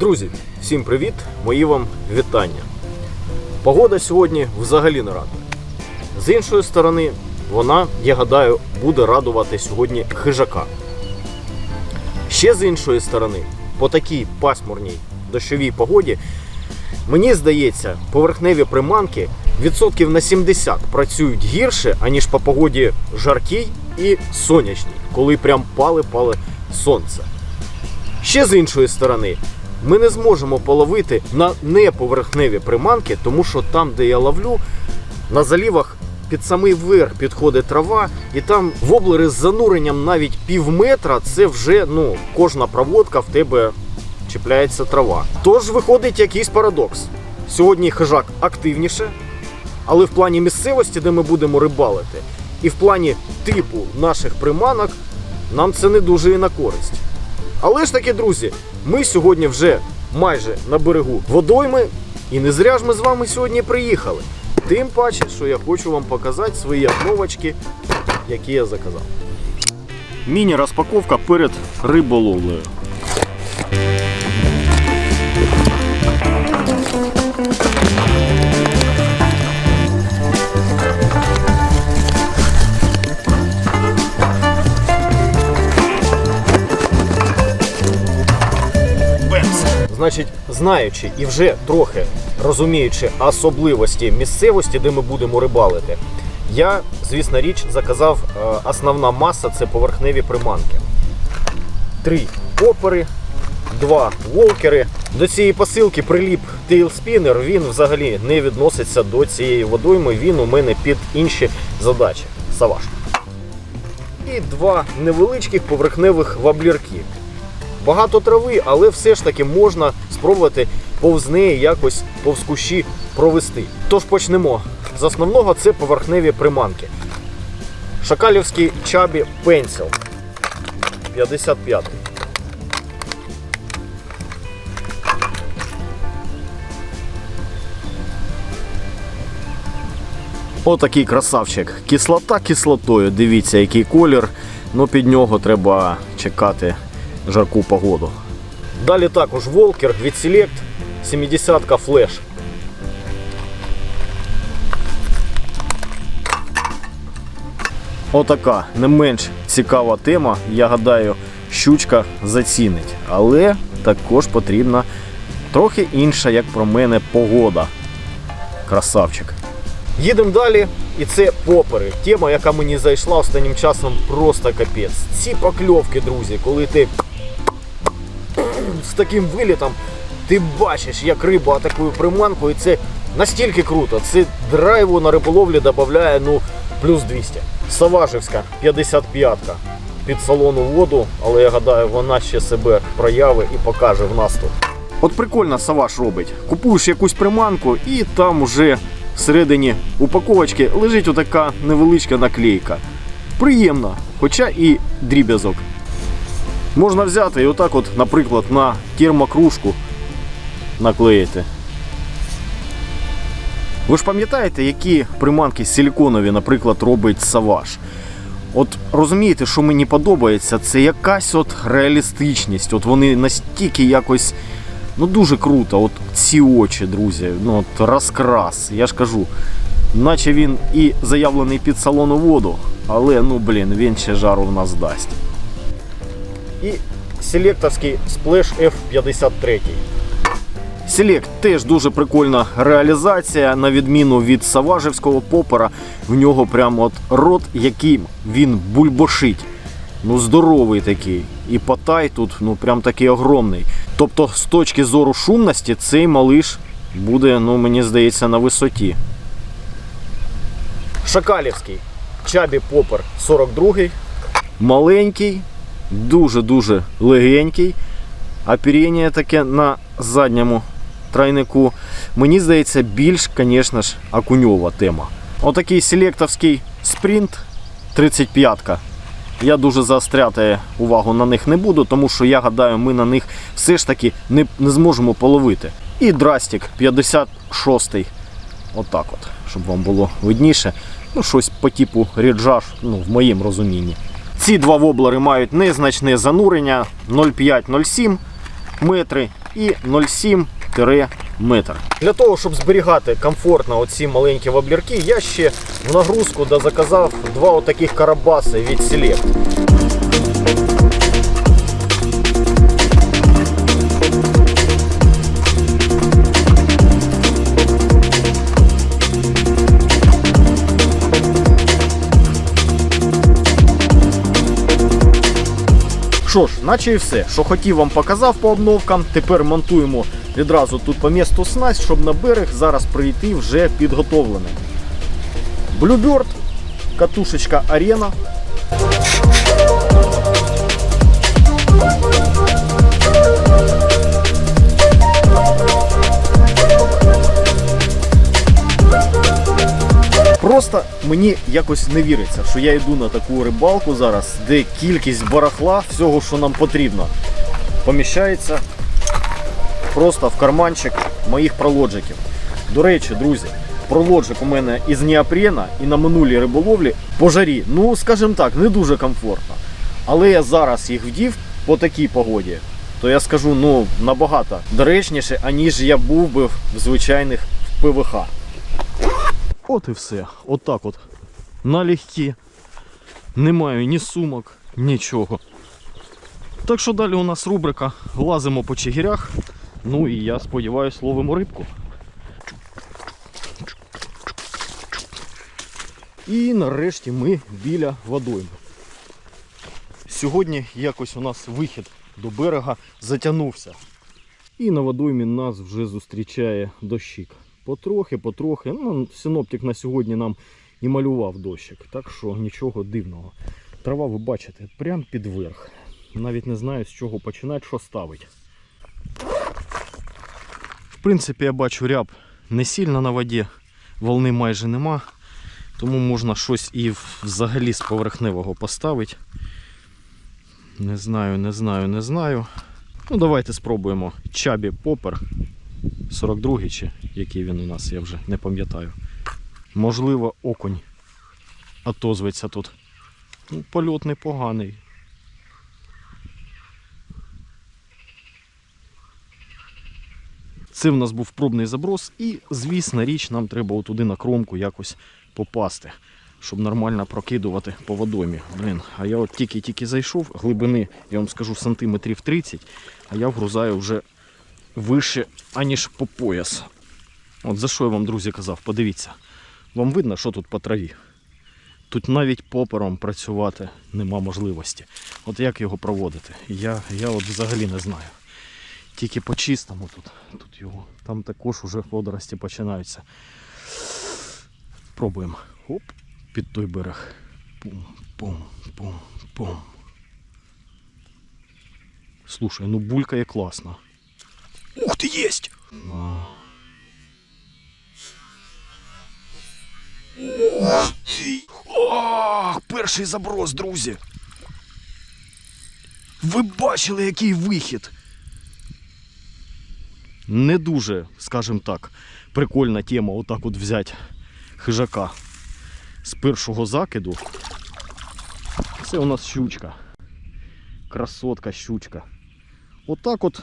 Друзі, всім привіт! Мої вам вітання. Погода сьогодні взагалі не радує. З іншої сторони, вона, я гадаю, буде радувати сьогодні хижака. Ще з іншої сторони, по такій пасмурній дощовій погоді, мені здається, поверхневі приманки відсотків на 70 працюють гірше, аніж по погоді жаркій і сонячній, коли прям пали-пали сонце. Ще з іншої сторони, ми не зможемо половити на неповерхневі приманки, тому що там, де я ловлю, на залівах під самий верх підходить трава, і там воблери з зануренням навіть пів метра, це вже ну, кожна проводка в тебе чіпляється трава. Тож виходить якийсь парадокс. Сьогодні хижак активніше, але в плані місцевості, де ми будемо рибалити, і в плані типу наших приманок, нам це не дуже і на користь. Але ж таки, друзі, ми сьогодні вже майже на берегу водойми, і не зря ж ми з вами сьогодні приїхали. Тим паче, що я хочу вам показати свої обновочки, які я заказав. Міні-розпаковка перед риболовлею. Значить, знаючи і вже трохи розуміючи особливості місцевості, де ми будемо рибалити, я, звісно річ, заказав е, основна маса це поверхневі приманки. Три попери, два волкери. До цієї посилки приліп тейлспінер, він взагалі не відноситься до цієї водойми, він у мене під інші задачі. Саваш. І два невеличких поверхневих ваблірки. Багато трави, але все ж таки можна спробувати повз неї якось повз кущі провести. Тож почнемо. З основного це поверхневі приманки. Шакалівський чабі пенсіл 55. Отакий красавчик. Кислота кислотою. Дивіться, який колір. Ну під нього треба чекати жарку погоду. Далі також Волкер від Select 70-ка флеш. Отака не менш цікава тема. Я гадаю, щучка зацінить. Але також потрібна трохи інша, як про мене, погода. Красавчик. Їдемо далі, і це попери. Тема, яка мені зайшла останнім часом, просто капець. Ці покльовки, друзі, коли ти з таким вилітом ти бачиш, як риба атакує приманку, і це настільки круто. Це драйву на риболовлі додає ну, плюс 200. Саважівська 55-ка. Під салону воду, але я гадаю, вона ще себе прояви і покаже в нас тут. От прикольно Саваш робить. Купуєш якусь приманку і там уже всередині упаковочки лежить отака невеличка наклейка. Приємно, хоча і дріб'язок. Можна взяти і отак, от, наприклад, на термокружку наклеїти. Ви ж пам'ятаєте, які приманки силіконові, наприклад, робить Саваш? От розумієте, що мені подобається, це якась от реалістичність. От вони настільки якось ну дуже круто. От ці очі, друзі, ну от розкрас. Я ж кажу, наче він і заявлений під салону воду, але ну блін, він ще жару в нас дасть. І селекторський Splash F53. Селект теж дуже прикольна реалізація, на відміну від Саважевського попера. В нього прямо от рот, який він бульбошить. Ну, здоровий такий. І потай тут ну прям такий огромний. Тобто, з точки зору шумності, цей малиш буде, ну мені здається, на висоті. Шакалівський Чабі Попер 42 Маленький, дуже-дуже легенький. Оперення таке на задньому тройнику. Мені здається, більш, звісно ж, окуньова тема. Отакий селектовський спринт 35-ка. Я дуже заостряти увагу на них не буду, тому що я гадаю, ми на них все ж таки не, не зможемо половити. І драстик 56-й. Отак от, щоб вам було видніше. Ну, щось по типу ріджаш, ну, в моєму розумінні. Ці два воблери мають незначне занурення 0,5-0,7 метри і 0,7 метр. Для того, щоб зберігати комфортно оці маленькі воблірки, я ще в нагрузку дозаказав два отаких карабаси від Select. Що ж, наче і все, що хотів вам показав по обновкам. Тепер монтуємо відразу тут по місту снасть, щоб на берег зараз прийти вже підготовленим. Bluebird, катушечка Арена. Просто мені якось не віриться, що я йду на таку рибалку зараз, де кількість барахла, всього, що нам потрібно, поміщається просто в карманчик моїх пролоджиків. До речі, друзі, пролоджик у мене із неопрена і на минулій риболовлі по жарі, ну скажімо так, не дуже комфортно. Але я зараз їх вдів по такій погоді, то я скажу ну набагато доречніше, аніж я був би в звичайних ПВХ. От і все. Отак от. Налегкі. Не маю ні сумок, нічого. Так що далі у нас рубрика Лазимо по чигирях. Ну і я сподіваюсь, ловимо рибку. І нарешті ми біля водойми. Сьогодні якось у нас вихід до берега затягнувся. І на водоймі нас вже зустрічає дощик. Потрохи, потрохи. Ну, синоптик на сьогодні нам і малював дощик. Так що нічого дивного. Трава, ви бачите, прям під верх. Навіть не знаю з чого починати, що ставить. В принципі, я бачу ряб не сильно на воді, волни майже нема. Тому можна щось і взагалі з поверхневого поставити. Не знаю, не знаю, не знаю. Ну, давайте спробуємо. Чабі попер. 42 чи який він у нас, я вже не пам'ятаю. Можливо, окунь. А то зветься тут. Ну, польот непоганий. Це в нас був пробний заброс, і, звісна річ, нам треба отуди на кромку якось попасти, щоб нормально прокидувати по водомі. Блін, а я от тільки-тільки зайшов, глибини, я вам скажу, сантиметрів 30, а я вгрузаю вже вище, аніж по пояс. От за що я вам, друзі, казав, подивіться. Вам видно, що тут по траві? Тут навіть попером працювати нема можливості. От як його проводити? Я, я от взагалі не знаю. Тільки по чистому тут, тут його. Там також уже водорості починаються. Пробуємо. Оп, під той берег. Пум, пум, пум, пум. Слушай, ну булькає класно. Ух ты, есть! О, перший заброс, друзі. Ви бачили, який вихід? Не дуже, скажімо так, прикольна тема отак от взяти хижака з першого закиду. Це у нас щучка. Красотка щучка. Отак от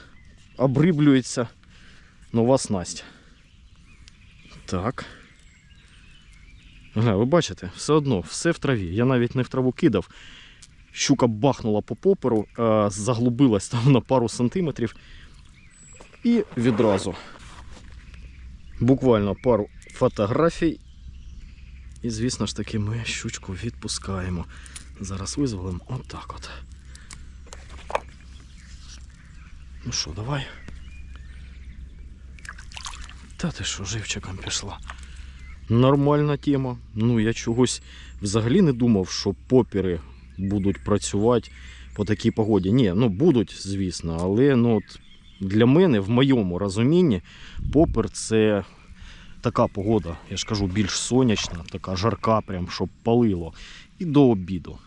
обриблюється нова снасть. Так. Ви бачите, все одно, все в траві. Я навіть не в траву кидав. Щука бахнула по поперу, заглубилась там на пару сантиметрів. І відразу. Буквально пару фотографій. І, звісно ж таки, ми щучку відпускаємо. Зараз визволимо отак от. Ну що, давай. Та ти що, живчиком пішла. Нормальна тема. Ну, я чогось взагалі не думав, що попіри будуть працювати по такій погоді. Ні, ну будуть, звісно, але ну, от для мене, в моєму розумінні, попер це така погода, я ж кажу, більш сонячна, така жарка, прям, щоб палило. І до обіду.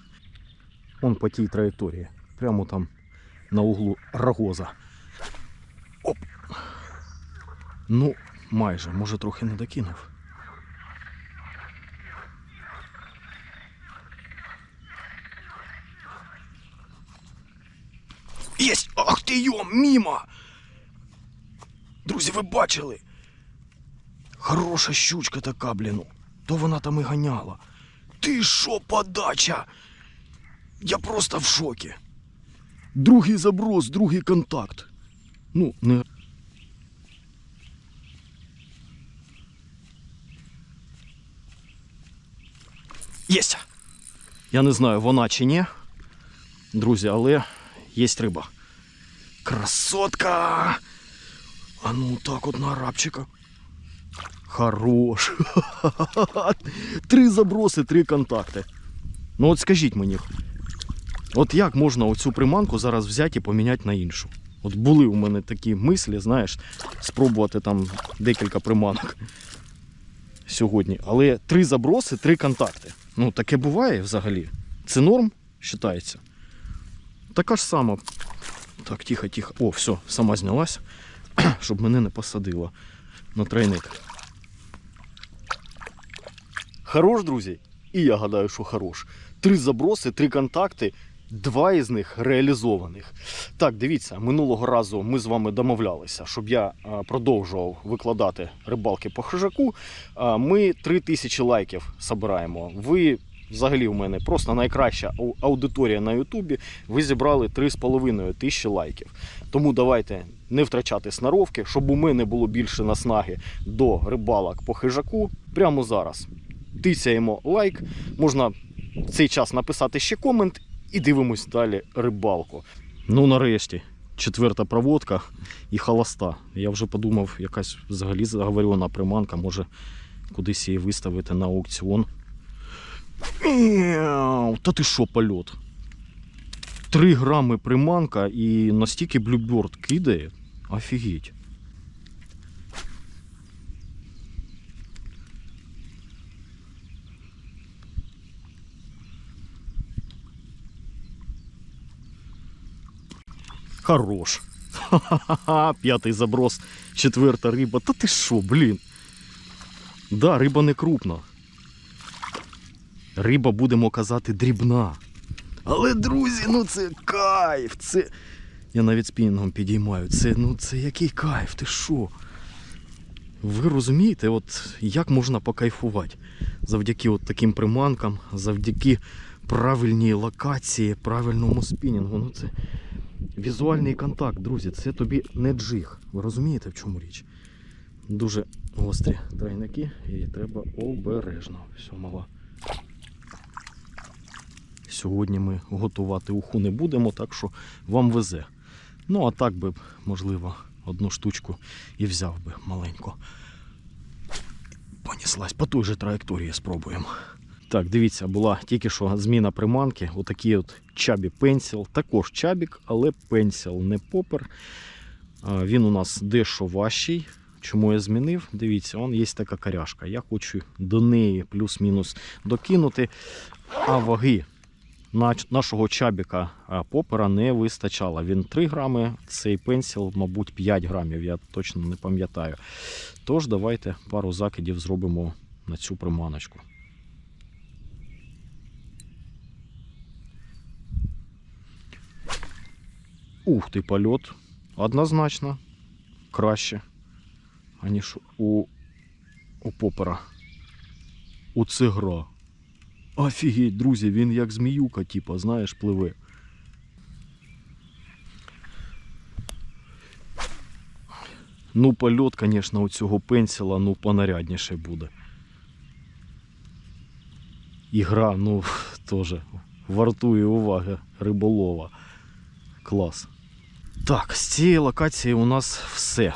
Он по тій траєкторії. Прямо там на углу рогоза. Оп. Ну, майже, може трохи не докинув. Єсть! Ах ти йо, мімо! Друзі, ви бачили? Хороша щучка така, блін. То вона там і ганяла. Ти що, подача? Я просто в шокі. Другий заброс, другий контакт. Ну, не. Єсть! Я не знаю, вона чи ні. Друзі, але є риба. Красотка! А ну так от на арабчика. Хорош. Три заброси, три контакти. Ну от скажіть мені, от як можна оцю приманку зараз взяти і поміняти на іншу? От були у мене такі мислі, знаєш, спробувати там декілька приманок сьогодні. Але три заброси, три контакти. Ну, таке буває взагалі. Це норм вважається. Така ж сама. Так, тихо, тихо. О, все, сама знялась, щоб мене не посадило на тройник. Хорош, друзі? І я гадаю, що хорош. Три заброси, три контакти, два із них реалізованих. Так, дивіться, минулого разу ми з вами домовлялися, щоб я продовжував викладати рибалки по хижаку. Ми 3000 лайків збираємо. Ви взагалі у мене просто найкраща аудиторія на Ютубі. Ви зібрали 3,5 тисячі лайків. Тому давайте не втрачати снаровки, щоб у мене було більше наснаги до рибалок по хижаку. Прямо зараз тицяємо лайк. Можна в цей час написати ще комент і дивимось далі рибалку. Ну, нарешті, четверта проводка і холоста. Я вже подумав, якась взагалі заговорена приманка, може кудись її виставити на аукціон. Та ти що, польот? Три грами приманка і настільки блюберд кидає. Офігеть. Хорош. Ха-ха-ха, п'ятий заброс, четверта риба. Та ти що, блін? Да, риба не крупна. Риба, будемо казати, дрібна. Але, друзі, ну це кайф. Це. Я навіть спінінгом підіймаю. Це, ну, це який кайф, ти що? Ви розумієте, от як можна покайфувати завдяки от таким приманкам, завдяки правильній локації, правильному спінінгу. Ну це візуальний контакт, друзі, це тобі не джиг. Ви розумієте, в чому річ? Дуже гострі тройники і треба обережно. Все, мала. Сьогодні ми готувати уху не будемо, так що вам везе. Ну, а так би, можливо, одну штучку і взяв би маленько. Понеслась по той же траєкторії спробуємо. Так, дивіться, була тільки що зміна приманки. Отакий от чабі пенсіл. Також чабік, але пенсіл, не попер. Він у нас дещо важчий. Чому я змінив? Дивіться, он є така коряшка. Я хочу до неї плюс-мінус докинути. А ваги нашого чабіка попера не вистачало. Він 3 грами, цей пенсіл, мабуть, 5 грамів, я точно не пам'ятаю. Тож, давайте пару закидів зробимо на цю приманочку. Ух ти, польот. Однозначно краще, аніж у, у попера. Оце гра. Офігеть, друзі, він як зміюка, типа, знаєш, пливе. Ну, польот, звісно, у цього пенсіла ну, понарядніше буде. І гра, ну, теж вартує уваги риболова. Клас. Так, з цієї локації у нас все.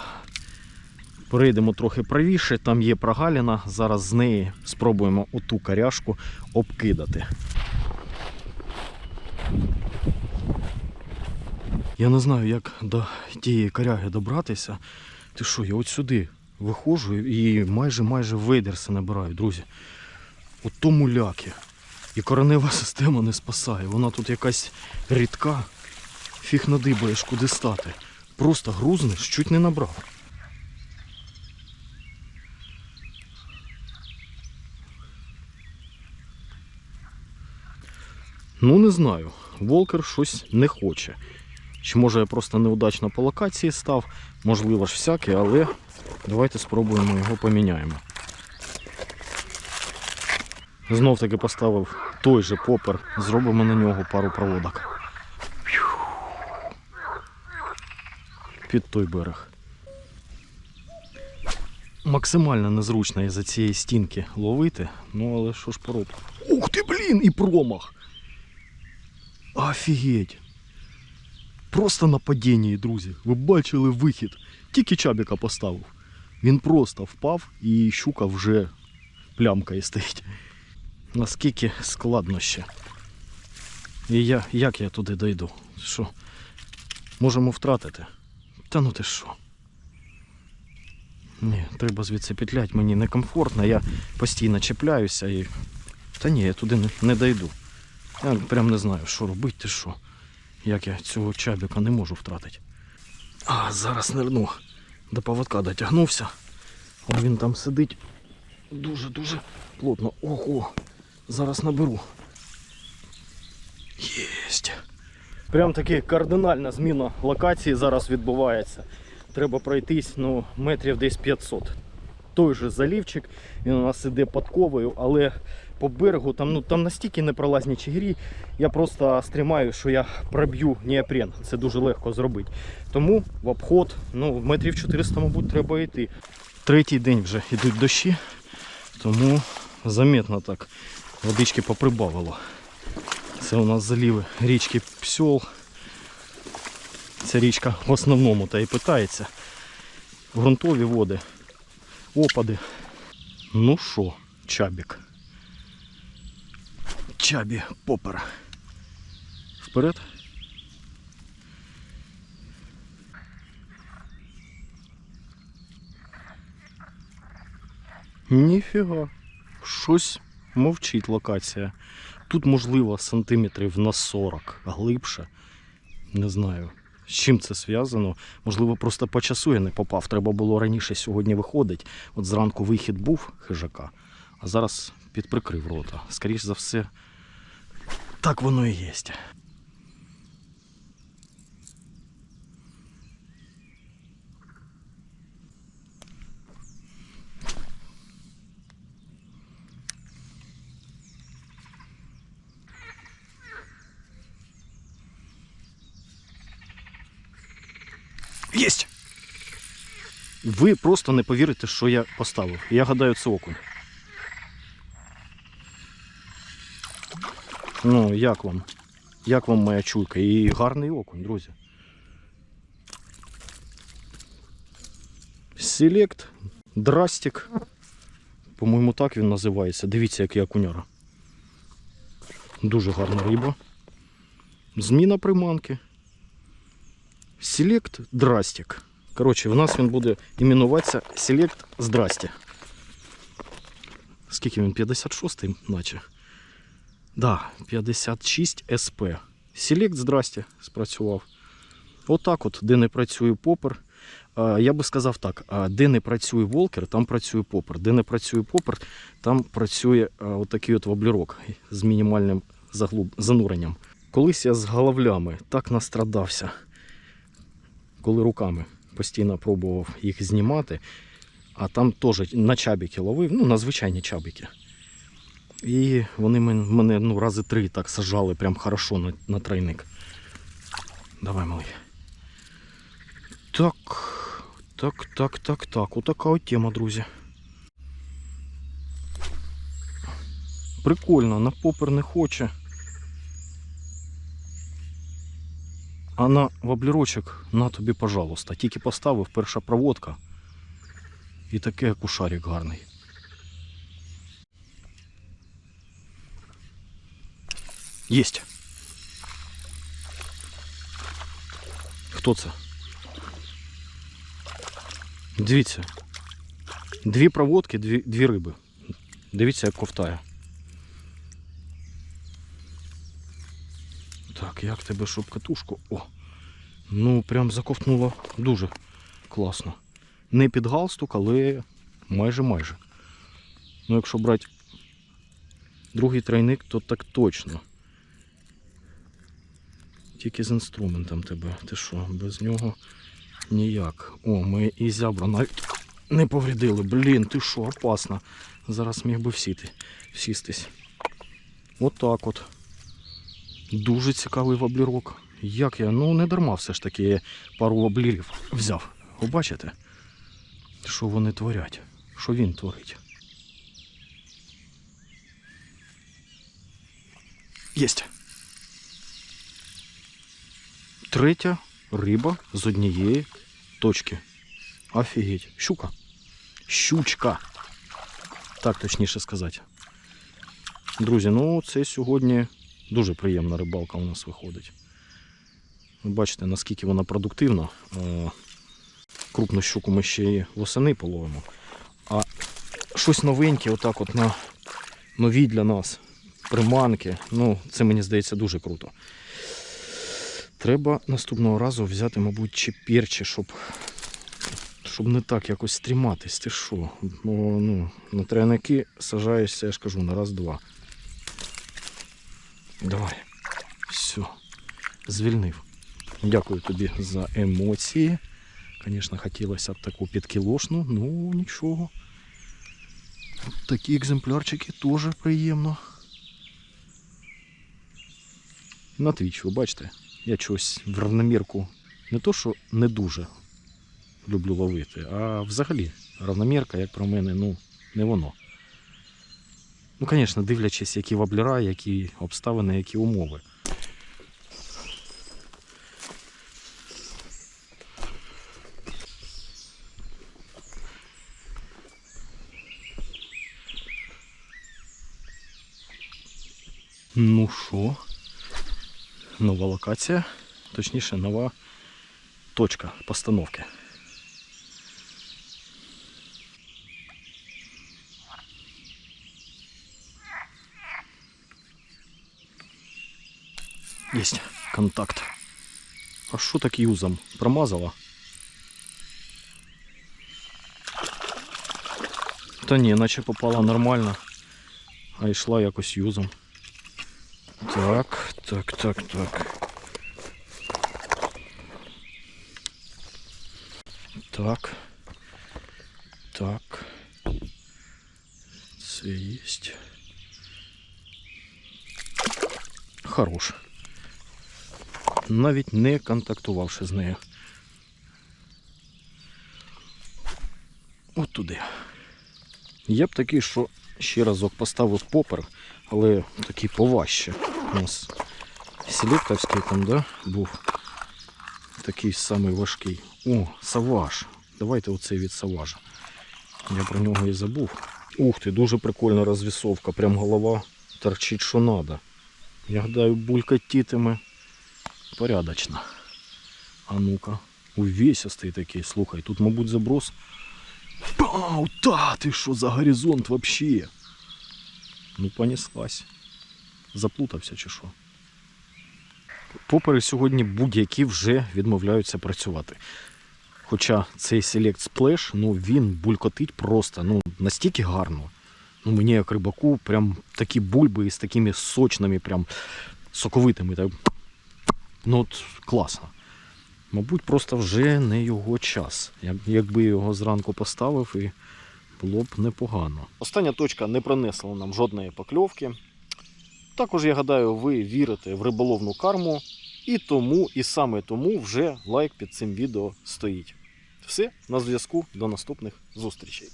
Перейдемо трохи правіше, там є прогаліна. Зараз з неї спробуємо оту коряшку обкидати. Я не знаю, як до тієї коряги добратися. Ти що, я от сюди виходжу і майже майже вейдерси набираю, друзі. От то муляки. І коренева система не спасає. Вона тут якась рідка. Фіг надибаєш, куди стати. Просто грузнеш, чуть не набрав. Ну, не знаю. Волкер щось не хоче. Чи може я просто неудачно по локації став, можливо ж всяке, але давайте спробуємо його поміняємо. Знов таки поставив той же попер, зробимо на нього пару проводок. Під той берег. Максимально незручно із-за цієї стінки ловити, ну але що ж поробити. Ух ти, блін, і промах! Офігеть! Просто на падінні, друзі. Ви бачили вихід. Тільки чабіка поставив. Він просто впав і щука вже плямкою стоїть. Наскільки складно ще. І я, як я туди дойду? Що? Можемо втратити? Та ну ти що? Ні, треба звідси петлять, мені некомфортно, я постійно чіпляюся і. Та ні, я туди не, не дойду. Я прям не знаю, що робити, ти що. Як я цього чабіка не можу втратити. А, зараз нирну. До поводка дотягнувся. О, він там сидить дуже-дуже плотно. Ого, зараз наберу. Єсть. Прям таки кардинальна зміна локації зараз відбувається. Треба пройтись ну, метрів десь 500. Той же залівчик, він у нас іде подковою, але по берегу там, ну, там настільки непролазні чигирі, я просто стрімаю, що я проб'ю неопрен. Це дуже легко зробити. Тому в обход, ну, метрів 400, мабуть, треба йти. Третій день вже йдуть дощі, тому заметно так водички поприбавило. Це у нас заліви річки Псьол. Ця річка в основному та і питається. Грунтові води, опади. Ну що, чабік. Чабі попер. Вперед. Ніфіга. Щось мовчить локація. Тут, можливо, сантиметрів на 40 глибше. Не знаю, з чим це зв'язано. Можливо, просто по часу я не попав. Треба було раніше сьогодні виходити. От зранку вихід був хижака, а зараз підприкрив рота. Скоріше за все, так воно і є. Єсть! Ви просто не повірите, що я поставив. Я гадаю, це окунь. Ну, як вам? Як вам моя чуйка? І гарний окунь, друзі. Селект, драстик. По-моєму, так він називається. Дивіться, який окуняра. Дуже гарна риба. Зміна приманки. Селект Драстик. Коротше, в нас він буде іменуватися Селект Здрасте. Скільки він? 56-й, наче. Да, 56 СП. Селект Здрасте спрацював. Отак от, де не працює попер. Я би сказав так: де не працює волкер, там працює попер. Де не працює попер, там працює отакий от воблерок з мінімальним заглуб... зануренням. Колись я з головлями так настрадався коли руками постійно пробував їх знімати, а там теж на чабіки ловив, ну, на звичайні чабіки. І вони мен- мене ну, рази три так сажали прям хорошо на, на тройник. Давай, малий. Так, так, так, так, так. Отака от тема, друзі. Прикольно, на попер не хоче. А на воблерочок на тобі, пожалуйста. Тільки поставив перша проводка. І таке кушарик гарний. Єсть. Хто це? Дивіться. Дві проводки, дві, дві риби. Дивіться, як ковтає. Так, як тебе, щоб катушку? О! Ну, прям заковтнуло дуже класно. Не під галстук, але майже майже. Ну, якщо брати другий тройник, то так точно. Тільки з інструментом тебе. Ти що, без нього ніяк. О, ми і зябра навіть не повредили. Блін, ти що, опасно. Зараз міг би всіти, всістись. Отак от. Дуже цікавий воблірок. Як я, ну не дарма все ж таки пару воблірів взяв. Ви бачите? Що вони творять? Що він творить? Єсть. Третя риба з однієї точки. Офігеть. Щука. Щучка. Так точніше сказати. Друзі, ну це сьогодні дуже приємна рибалка у нас виходить. Ви бачите, наскільки вона продуктивна. Е, Крупну щуку ми ще і восени половимо. А щось новеньке, отак от на нові для нас приманки. Ну, це мені здається дуже круто. Треба наступного разу взяти, мабуть, чепірче, щоб, щоб не так якось стріматись. Ти що? Ну, на тряники сажаєшся, я ж кажу, на раз-два. Давай. Все. Звільнив. Дякую тобі за емоції. Звісно, хотілося б таку підкілошну, ну нічого. Такі екземплярчики теж приємно. На твіч, ви бачите, я чогось в равномірку не то, що не дуже люблю ловити, а взагалі равномірка, як про мене, ну, не воно. Ну, звісно, дивлячись, які воблера, які обставини, які умови. Ну що? Нова локація, точніше, нова точка постановки. Єсть контакт. А що так юзом? Промазала? Та ні, наче попала нормально, а йшла якось юзом. Так, так, так, так. Так. Так. Це єсть. Хорош. Навіть не контактувавши з нею. От туди. Я б такий, що ще разок поставив попер, але такий поважче. У нас селектовський там, да, був такий самий важкий. О, саваж. Давайте оцей від саважа. Я про нього і забув. Ух ти, дуже прикольна розвісовка. Прям голова торчить, що надо. Я гадаю, булькатітиме порядочно. А ну-ка, увесистий такий. Слухай, тут, мабуть, заброс. Пау, та ти що за горизонт вообще? Ну, понеслась. Заплутався чи що? Попери сьогодні будь-які вже відмовляються працювати. Хоча цей Select Splash, ну він булькотить просто ну, настільки гарно. Ну, мені як рибаку, прям такі бульби із такими сочними, прям соковитими. Так. Ну от класно. Мабуть, просто вже не його час. Якби його зранку поставив, і було б непогано. Остання точка не принесла нам жодної покльовки. Також, я гадаю, ви вірите в риболовну карму, і тому, і саме тому вже лайк під цим відео стоїть. Все, на зв'язку, до наступних зустрічей.